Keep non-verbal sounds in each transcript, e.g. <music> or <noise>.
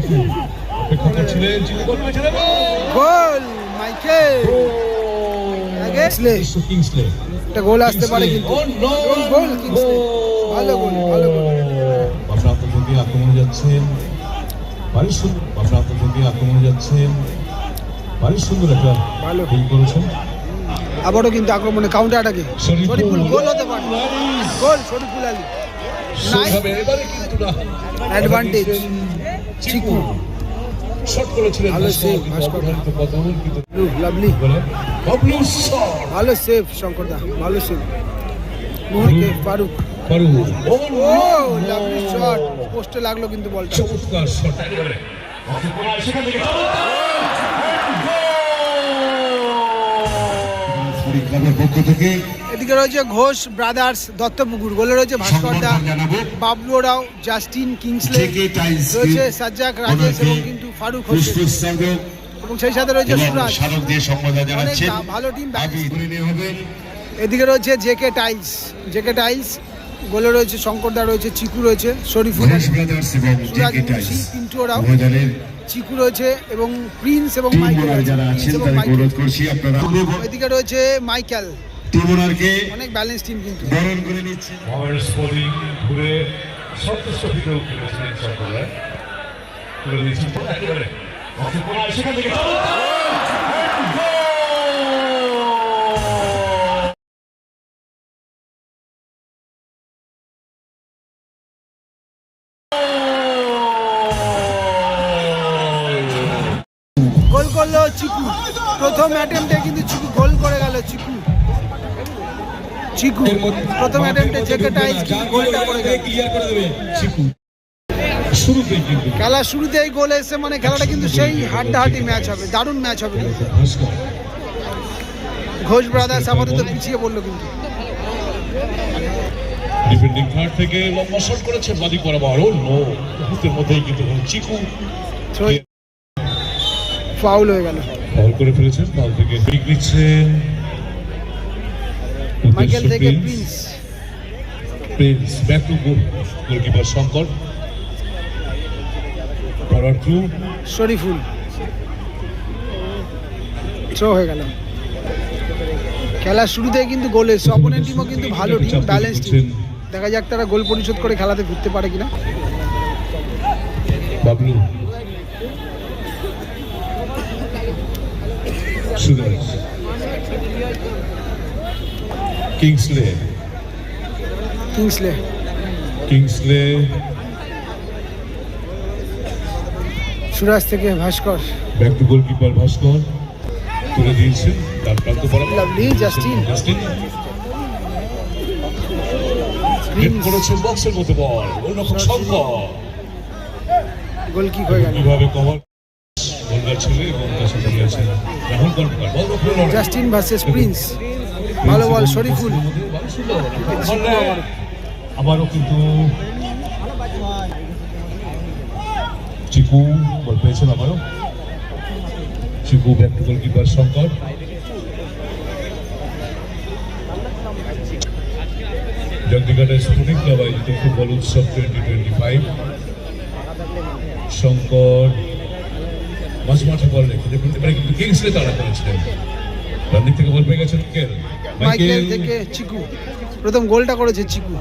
চিকু অপেক্ষা করছিলেন চিকু পেয়েছেন এবং গোল মাইকেল। কিংসলে কিংসলে একটা গোল আসতে পারে কিন্তু। Oh! গোল গোল কিংসলে ভালো গোল ভালো গোল বাফরা আত্মপতি আক্রমণে যাচ্ছেন ভারী সুন্দর বাফরা আত্মপতি আক্রমণে যাচ্ছেন সুন্দর একটা ভালো। গোল। করেছেন আবারও কিন্তু আক্রমণে কাউন্টার আটাকে। শরীফুল গোল হতে পারে। Goal Shariful Ali. Advantage Chiku. Shot করেছিলেন ভালো সেভ লাভলি বলে বাবলু শট। ভালো সেভ শঙ্করদা ভালো সেভ মোহনকে ফারুক। ফারুক। ও লাভলি শট পোস্টে লাগল কিন্তু বলটা। চমৎকার শট একেবারে। পরীক্ষার পক্ষ থেকে এদিকে রয়েছে ঘোষ ব্রাদার্স দত্তপুকুর গোলে রয়েছে ভাস্করদা বাবলু রাও জাস্টিন কিংসলে রয়েছে সাজ্জাক রাজেশ এবং কিন্তু ফারুক হোসেন। এবং সেই সাথে রয়েছে সুরাজ। দিয়ে সম্বোধন জানাচ্ছেন। ভালো টিম এদিকে রয়েছে জেকে টাইলস। জেকে টাইলস গোলে রয়েছে শঙ্করদা রয়েছে চিকু রয়েছে শরীফুল সুরাজ পিন্টু মহাজানের চিকু রয়েছে এবং প্রিন্স এবং মাইকেল এদিকে রয়েছে মাইকেল। টিম অনেক ব্যালেন্স টিম কিন্তু। বরণ করে নিচ্ছে। ঘুরে সন্তুষ্ট ফিতেও করেছিলেন সকলে তুলে দিয়েছেন একেবারে। সেখান থেকে। গোল করল চিকু। প্রথম অ্যাটেম্পটে কিন্তু চিকু গোল করে গেল চিকু। চিকু প্রথম অ্যাটেম্পটে জেকে টাইলস কিন্তু গোলটা করে গেল। ক্লিয়ার করে দেবে চিকু খেলা শুরুতেই গোল এসে মানে খেলাটা কিন্তু সেই হাড্ডাহাড্ডি ম্যাচ হবে দারুণ ম্যাচ হবে। কিন্তু। ঘোষ ব্রাদার্স আপাতত পিছিয়ে পড়ল কিন্তু। ডিফেন্ডিং থার্ড থেকে লম্বা শট করেছেন বাদি বরাবর। ও নো মুহূর্তের মধ্যেই কিন্তু চিকু। ফাউল হয়ে গেল। ফাউল করে ফেলেছেন ফাউল থেকে ব্রিক নিচ্ছেন মাইকেল থেকে Prince. Prince back to goal goalkeeper Shankar. Forward through Shariful. Throw হয়ে গেল। খেলার শুরুতেই কিন্তু গোল অপোনেন্ট টিমও কিন্তু ভালো টিম ব্যালেন্স টিম দেখা যাক তারা গোল পরিশোধ করে খেলাতে ঘুরতে পারে কিনা। Bablu. Suraj Kingsley Kingsley Kingsley Suraj থেকে Bhaskar. Back to goalkeeper Bhaskar. তুলে দিয়েছেন তার প্রান্ত বরাবর Lovely, জাস্টিন হেড করেছেন বক্সের মধ্যে বল। ওইরকম শঙ্কর গোল কিক হয়ে গেল। কীভাবে কভার গোলদার ছেলে এবং তার সাথে জাস্টিন ভার্সেস প্রিন্স ভালো বল শরীফুল। আবারও কিন্তু চিকু বল পেয়েছেন আবারও। Chiku back to goalkeeper Shankar. জগদিঘাটের sporting club আয়োজিত ফুটবল উৎসব টোয়েন্টি টোয়েন্টি ফাইভ শঙ্কর মাঝ মাঠে বল রেখে দেখুন এবারে কিন্তু কিংসলে তাড়া করেছিলেন? ডান দিক থেকে বল পেয়ে গেছেন মিকেল। মাইকেল থেকে চিকু। প্রথম গোলটা করেছে Chiku.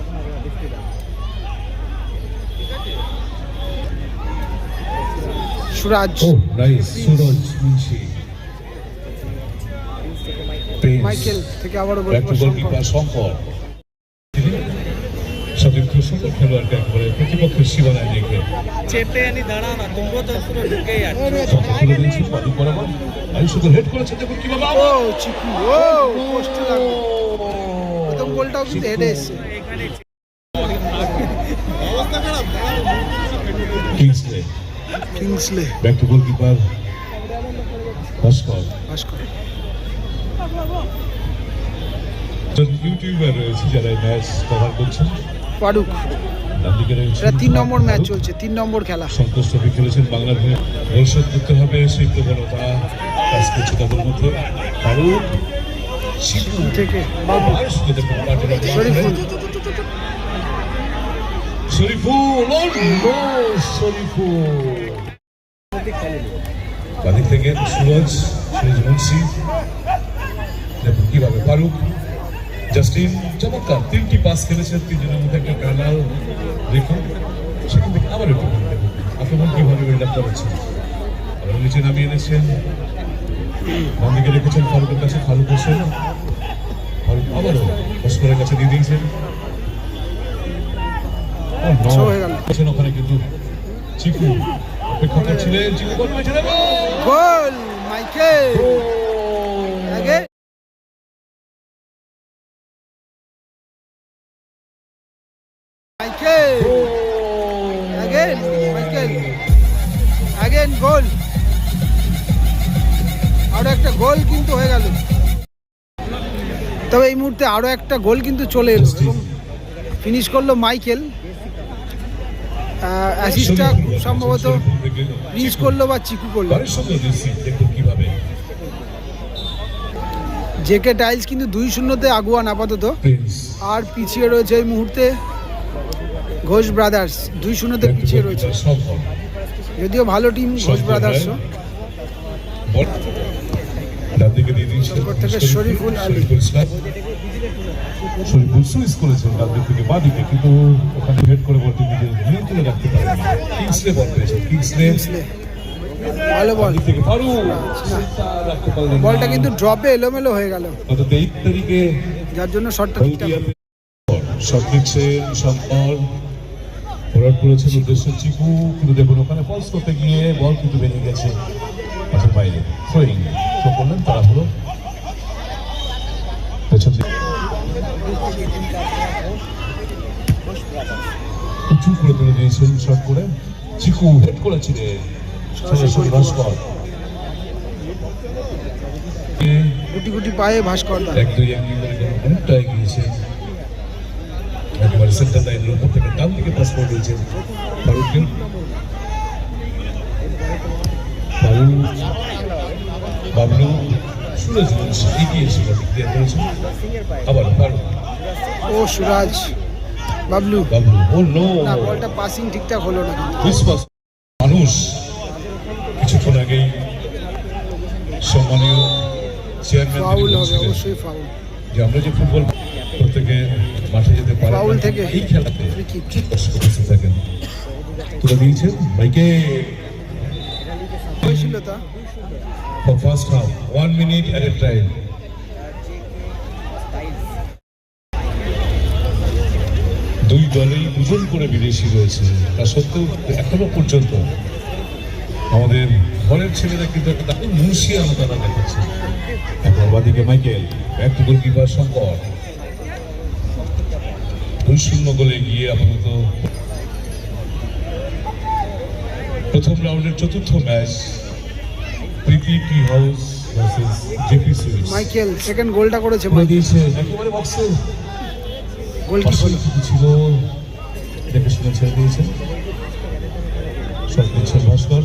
Suraj. Oh nice Suraj Munshi Michael থেকে আবারও গোলকিপার শঙ্কর। সতীর্থ খেলোয়াড়কে একবারে প্রতিপক্ষের সীমানায় রেখে চেপে আনি দাঁড়া না তোমরা তো পুরো ঢুকেই আছো শঙ্কর তুলে বাদু বরাবর আমি শুধু হেড করেছেন দেখুন কীভাবে ও চিকু ও পোস্টে লাগল প্রথম গোলটাও কিন্তু হেডে এসছে Kingsley Kingsley back to goalkeeper Bhaskar Bhaskar YouTuber রয়েছে যারা ম্যাচ কভার করছেন ফারুক। এটা তিন নম্বর ম্যাচ চলছে তিন নম্বর খেলা। সন্তোষ ট্রফি খেলেছেন বাংলার হয়ে। শোধ করতে হবে সেই প্রবণতা কাজ করছে তাদের মধ্যে। ফারুক থেকে শরীফুল। শরীফুল শরীফুল। বাদিক থেকে সুরজ সুরজ মুন্সি। কীভাবে ফারুক জাস্টিন চমৎকার তিনটি পাস খেলেছেন তিনজনের মধ্যে একটা কানাল দেখুন সেখান থেকে আবার একটু আক্রমণ কীভাবে বিল্ড আপ করেছেন আবার নিচে নামিয়ে এনেছেন। বাম দিকে রেখেছেন ফারুকের কাছে ফারুক হোসেন ফারুক আবারও ভাস্করের কাছে দিয়ে দিয়েছেন। ওখানে কিন্তু চিকু। অপেক্ষা করছিলেন Chiku ball goal Michael. Michael again Michael again goal আরও একটা গোল কিন্তু হয়ে গেল। তবে এই মুহূর্তে আরও একটা গোল কিন্তু চলে এলো ফিনিশ করল মাইকেল অ্যাসিস্টটা সম্ভবত প্রিন্স করল বা চিকু করল। জেকে টাইলস কিন্তু দুই শূন্যতে আগুয়ান আপাতত। আর পিছিয়ে রয়েছে এই মুহূর্তে। ঘোষ ব্রাদার্স দুই শূন্যতে পিছিয়ে রয়েছে যদিও ভালো টিম ঘোষ ব্রাদার্সও বল ডান দিকে দিয়ে দিয়েছেন তারপর থেকে শরীফুল আলী। শরীফুল ইসলাম করেছেন ডান দিক থেকে বাঁ দিকে কিন্তু ওখানে হেড করে বলটি নিজের নিয়ন্ত্রণে রাখতে পারেন কিংসলে বল পেয়েছেন কিংসলে কিংসলে। ভালো বল থেকে ফারুক না। সেটা রাখতে পারলেন না। বলটা কিন্তু ড্রপে এলোমেলো হয়ে গেল গত তেইশ তারিখে যার জন্য শটটা শট নিচ্ছেন শঙ্কর ফরওয়ার্ড করেছেন উদ্দেশ্য চিকু কিন্তু দেখুন ওখানে পলস করতে গিয়ে বল কিন্তু বেরিয়ে গেছে মাঠের বাইরে। থ্রোয়িং থ্রো করলেন তারা হলো পেছন উঁচু করে তুলে দিয়েছেন শট করে। চিকু হেড করেছিলেন সরাসরি ভাস্কর। গুটি গুটি পায়ে ভাস্কর এক দুই এক অনেকটা এগিয়েছে একেবারে সেন্টার লাইনের উপর থেকে ডান দিকে পাস করে দিয়েছেন ফারুককে ফারুক বাবলু সুরজ এগিয়ে এসে ক্লিয়ার করেছেন আবার ফারুক ও সুরাজ বাবলু বাবলু ও নো না বলটা পাসিং ঠিকঠাক হলো না। বিশ্বাস মানুষ কিছুক্ষণ আগেই সম্মানীয় চেয়ারম্যান ফাউল হবে অবশ্যই ফাউল যে আমরা যে ফুটবল প্রত্যেকে মাঠে যেতে পারি থেকে। এই খেলাতে ফ্রি কিক দর্শক উপস্থিত থাকেন। তুলে দিয়েছেন মাইকে। হয়েছিল তা। For first half one minute at a time দুই দলেই দুজন করে বিদেশি রয়েছে। তা সত্ত্বেও এখনও পর্যন্ত আমাদের ঘরের ছেলেরা কিন্তু একটা দারুণ তারা দেখাচ্ছে। এখন বাদিকে মাইকেল টু গোলকিপার শঙ্কর। দুই শূন্য গোলে গিয়ে আপাতত প্রথম রাউন্ডের চতুর্থ match Preeti T house versus JP sweets Michael second গোলটা করেছে করে মাইকেল। দিয়েছে একেবারে বক্সে গোল কি পাশে ছিল দেখে শুনে ছেড়ে দিয়েছেন সব দিচ্ছেন ভাস্কর।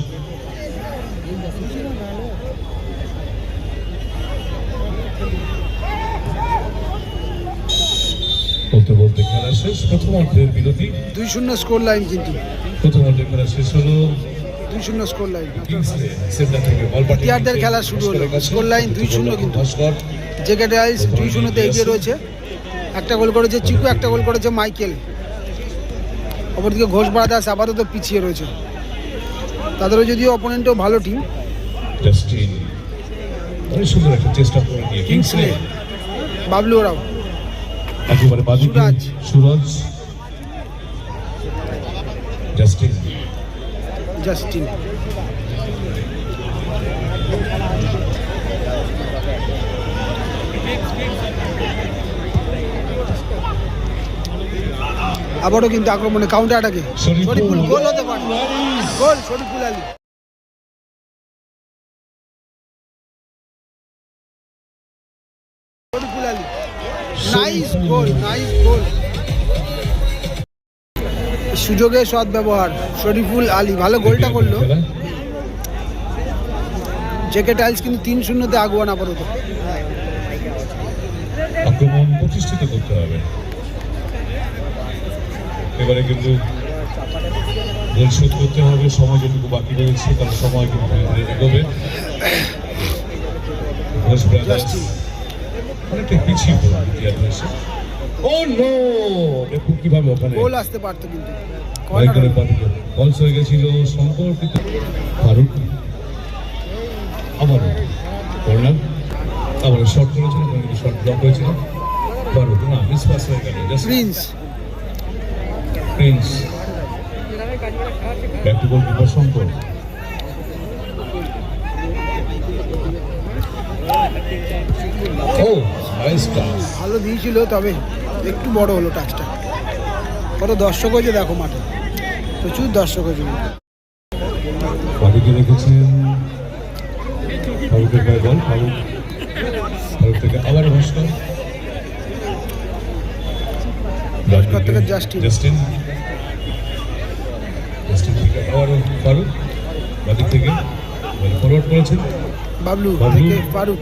বলতে খেলা শেষ প্রথম অর্ধের বিরতি। দুই শূন্য স্কোর লাইন কিন্তু। প্রথম অর্ধের খেলা শেষ হলো দুই শূন্য স্কোর লাইন। খেলা শুরু হলো। স্কোর লাইন দুই শূন্য কিন্তু। জেকে টাইলস দুই শূন্যতে এগিয়ে রয়েছে। একটা গোল করেছে চিকু একটা গোল করেছে মাইকেল। অপরদিকে আপাতত পিছিয়ে রয়েছে। তাদেরও যদিও অপোনেন্টও ভালো টিম বাবলু ওরাও। একেবারে বাদিকে সুরজ। জাস্টিন। জাস্টিন। আবারও কিন্তু আক্রমণে কাউন্টার অ্যাটাকে শরীফুল। শরীফুল গোল হতে পারে। Goal Shariful Ali. Goal nice goal সুযোগের সৎ ব্যবহার শরীফুল আলী ভালো গোলটা করল। জেকে টাইলস কিন্তু তিন শূন্যতে আগুয়ান আপাতত আক্রমণ প্রতিষ্ঠিত করতে হবে। এবারে কিন্তু গোল শোধ করতে হবে সময় যেটুকু বাকি রয়েছে কারণ সময় কিন্তু এগোবে। <coughs> ঘোষ ব্রাদার্স. অনেকটা পিছিয়ে পড়ল দ্বিতীয় এসে ও নো দেখুন কীভাবে ওখানে গোল আসতে পারতো কিন্তু। পাঠিয়ে বলস হয়ে গেছিল সম্পর্কিত। ফারুক। আবার কর্নার আবার শর্ট করেছিল কিন্তু শর্ট ব্লক হয়েছিল। ফারুক না মিস পাস হয়ে গেল। Prince Prince back to goalkeeper Shankar. Oh nice touch ভালো দিয়েছিল তবে একটু বড় হলো টাচটা কত দর্শক হয়েছে দেখো মাঠে। প্রচুর দর্শক হয়েছে। কিন্তু। রেখেছেন ফারুকের গায়ে বল ফারুক। ফারুক থেকে আবার ভাস্কর ভাস্কর থেকে জাস্টিন। জাস্টিন জাস্টিন থেকে আবার ফারুক। বাদিক থেকে ফরওয়ার্ড করেছেন। বাবলু। থেকে ফারুক।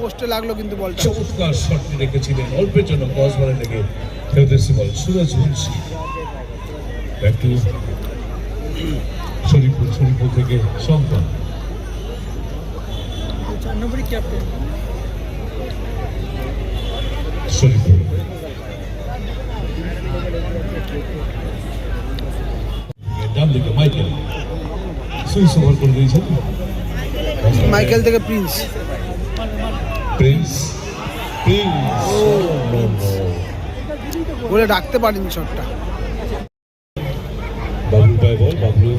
পোস্টে লাগল কিন্তু বলটা। চমৎকার শটটি রেখেছিলেন। অল্পের জন্য ক্রস বলে লেগে ball Suraj Munshi. Back to Shariful Shariful থেকে সম্পন চার নম্বরই ক্যাপ্টেন শরীফুল ডান দিকে মাইকেল। সুইচ ওভার করে দিয়েছেন। মাইকেল থেকে প্রিন্স। প্রিন্স। প্রিন্স। বলে ডাকতে পারেনি শটটা। বাবলু পায় বল বাবলু।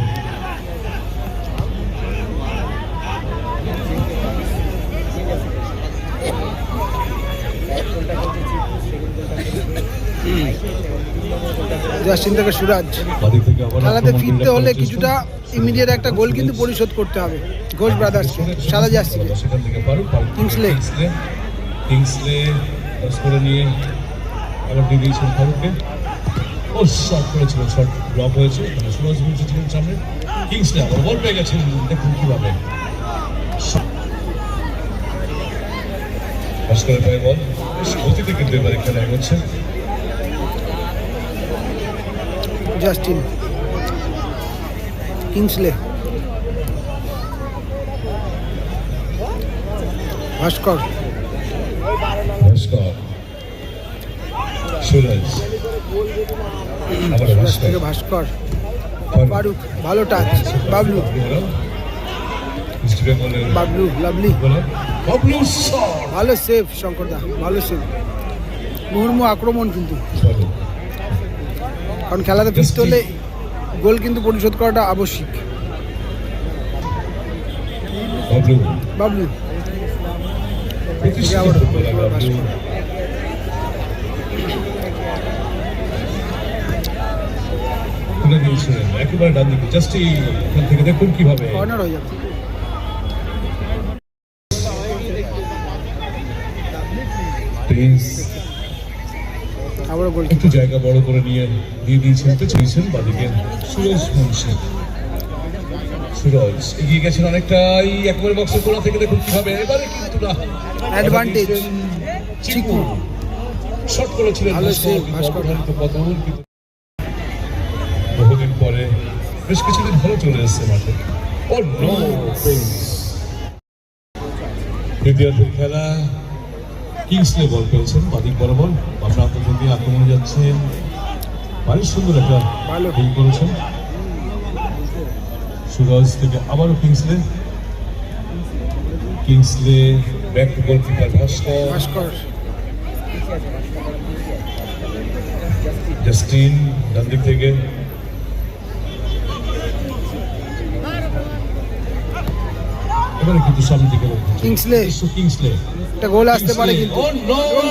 জাস্টিন থেকে সুরাজ খেলাতে ফিরতে হলে কিছুটা ইমিডিয়েট একটা গোল কিন্তু পরিশোধ করতে হবে ঘোষ ব্রাদার্সকে সাদা জার্সিকে। কিংসলে। কিংসলে করে নিয়ে আবার দিয়ে দিয়েছেন ফারুককে। ও শট করেছিল শট ড্রপ হয়েছে। সুরজ মুন্সি ছিলেন সামনে। কিংসলে আবার বল পেয়ে গেছেন দেখুন কীভাবে। পাস করে পায় বল গতিতে কিন্তু এবারে খেলা এগোচ্ছে। জাস্টিন কিংসলে ভাস্কর থেকে ভাস্কর ফারুক ভালো টাচ বাবলু বাবলু লাভলি ভালো সেভ শঙ্করদা ভালো সেভ মুহুর্মু আক্রমণ কিন্তু। কারণ খেলাতে ফিরতে হলে গোল কিন্তু পরিশোধ করাটা আবশ্যিক। বাবলু। একেবারে ডান দিকে। জাস্ট এখান থেকে দেখুন কীভাবে কর্নার হয়ে যাবে প্রিন্স গোল একটু জায়গা বড় করে নিয়ে দিয়ে দিয়েছেন তো চেয়েছেন বাদিকে সুরজ মুন্সি। সুরজ এগিয়ে গেছেন অনেকটাই একবারে বক্সের কোণা থেকে দেখুন কীভাবে এবারে কিন্তু না। Advantage. চিকু। শট করেছিলেন বহুদিন পরে বেশ কিছুদিন ভালো চলে এসেছে মাঠে। ও নো দ্বিতীয়ার্ধের খেলা। কিংসলে বল পেয়েছেন বাদিক বরাবর। বাসা আত্মপতি আক্রমণে যাচ্ছেন। ভারী সুন্দর একটা ভালো। করেছেন। সুরজ থেকে আবারও Kingsley Kingsley back to goalkeeper Bhaskar. Bhaskar. Justin ডান দিক থেকে। এবারে কিন্তু সামনে দিকে কিংসলে। কিংসলে একটা গোল আসতে পারে কিন্তু Oh,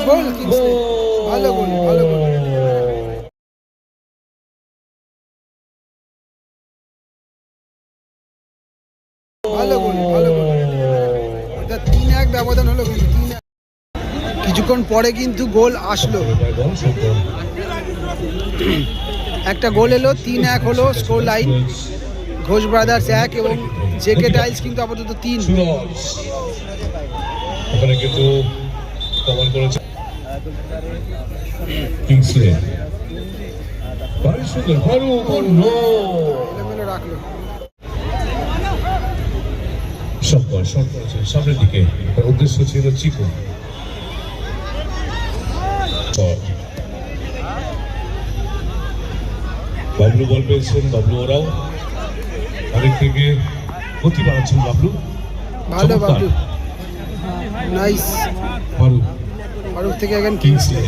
গোল, কিংসলে। ভালো গোল, ভালো গোল। ভালো গোল ভালো গোল এটা তিন এক ব্যবধান হলো কিন্তু তিন এক। কিছুক্ষণ পরে কিন্তু গোল আসলো একটা গোল এলো তিন এক হলো স্কোর লাইন ঘোষ ব্রাদার্স এক এবং জেকে টাইলস কিন্তু আপাতত তিন। ওখানে কিন্তু কভার করেছে। কিংসলে ভারী সুন্দর ও নো রাখল। শঙ্কর শট সামনের দিকে। তার উদ্দেশ্য ছিল চিকু বাবলু বল পেয়েছেন বাবলু ওরাও। আরেক থেকে গতি বাড়াচ্ছেন বাবলু। ভালো বাবলু। নাইস ফারুক ফারুক থেকে এখন কিংসলে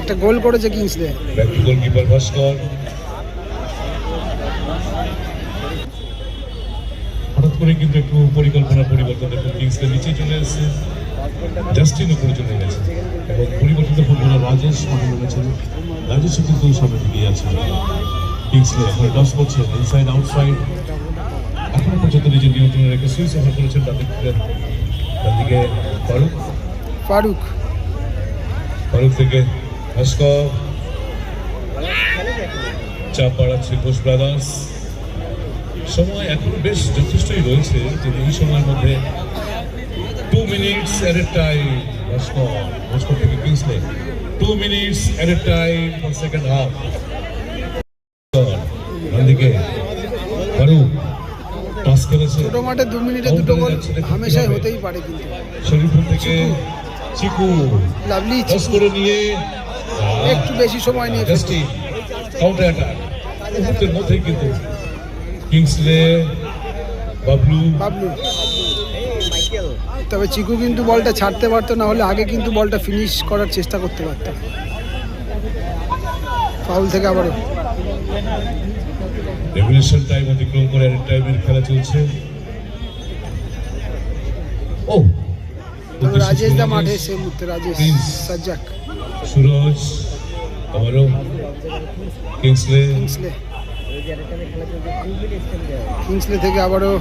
একটা গোল করেছে Kingsley back to goalkeeper Bhaskar. হঠাৎ করে কিন্তু একটু পরিকল্পনা পরিবর্তন দেখুন কিংসলে নিচে চলে এসেছে। জাস্টিন উপরে চলে গেছে। এবং পরিবর্তিত ফুটবলার রাজেশ মাঠে নেমেছেন রাজেশও কিন্তু সামনে দিকে আছে কিংসলে এখন টস করছে ইনসাইড আউটসাইড এখনও পর্যন্ত নিজের নিয়ন্ত্রণে রেখে সুইচ ওভার করেছেন তাদের তার দিকে ফারুক। ফারুক। ফারুক থেকে ভাস্কর। চাপ বাড়াচ্ছে ঘোষ ব্রাদার্স। সময় এখন বেশ যথেষ্টই রয়েছে যে এই সময়ের মধ্যে two minutes at a time Bhaskar. Bhaskar থেকে Kingsley two minutes at a time for second half দিকে ফারুক। পাস খেলেছে ছোট মাঠে দু মিনিটে দুটো গোল হামেশাই হতেই পারে কিন্তু। শরীফুল থেকে চিকু। লাভলি পাস করে নিয়ে। একটু বেশি সময় নিয়ে। জাস্টিন কাউন্টার অ্যাটাক মুহূর্তের মধ্যেই কিন্তু কিংসলে বাবলু বাবলু তবে চিকু কিন্তু বলটা ছাড়তে পারতো না হলে আগে কিন্তু বলটা ফিনিশ করার চেষ্টা করতে পারতো। ফাউল থেকে আবারও। রেগুলেশন টাইম অতিক্রম করে অ্যাডেড টাইমের খেলা চলছে। ও। রাজেশ দা মাঠে সেই মুহূর্তে রাজেশ. সাজ্জাক। সুরজ আবারও কিংসলে কিংসলে কিংসলে থেকে আবারও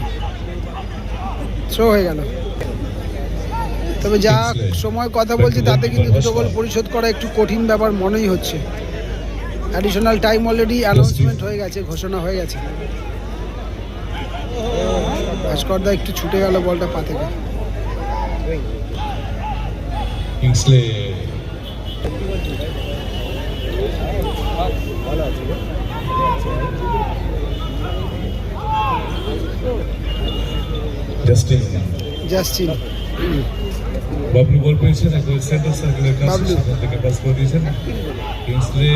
থ্রো হয়ে গেল। তবে যা সময় কথা বলছি তাতে কিন্তু দুটো গোল পরিশোধ করা একটু কঠিন ব্যাপার মনেই হচ্ছে। অ্যাডিশনাল টাইম অলরেডি অ্যানাউন্সমেন্ট হয়ে গেছে ঘোষণা হয়ে গেছে। ভাস্করদা একটু ছুটে গেল বলটা পা থেকে। Kingsley Justin Justin Bablu ball পেয়েছেন একবার সেন্টার সার্কেলের কাছে সেখান থেকে পাস করে দিয়েছেন। কিংসলে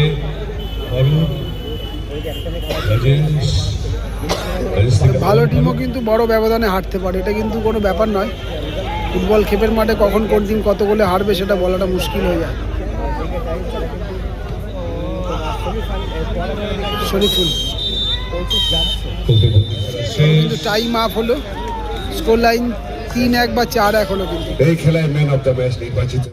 ভালো টিমও কিন্তু বড় ব্যবধানে হারতে পারে। এটা কিন্তু কোনো ব্যাপার নয়। ফুটবল খেপের মাঠে কখন কোন টিম কত গোলে হারবে সেটা বলাটা মুশকিল হয়ে যায়। শরীফুল। কিন্তু টাইম আপ হলো। স্কোর লাইন তিন এক বা চার এক হলো কিন্তু। এই খেলায় ম্যান অফ দ্য ম্যাচ নির্বাচিত।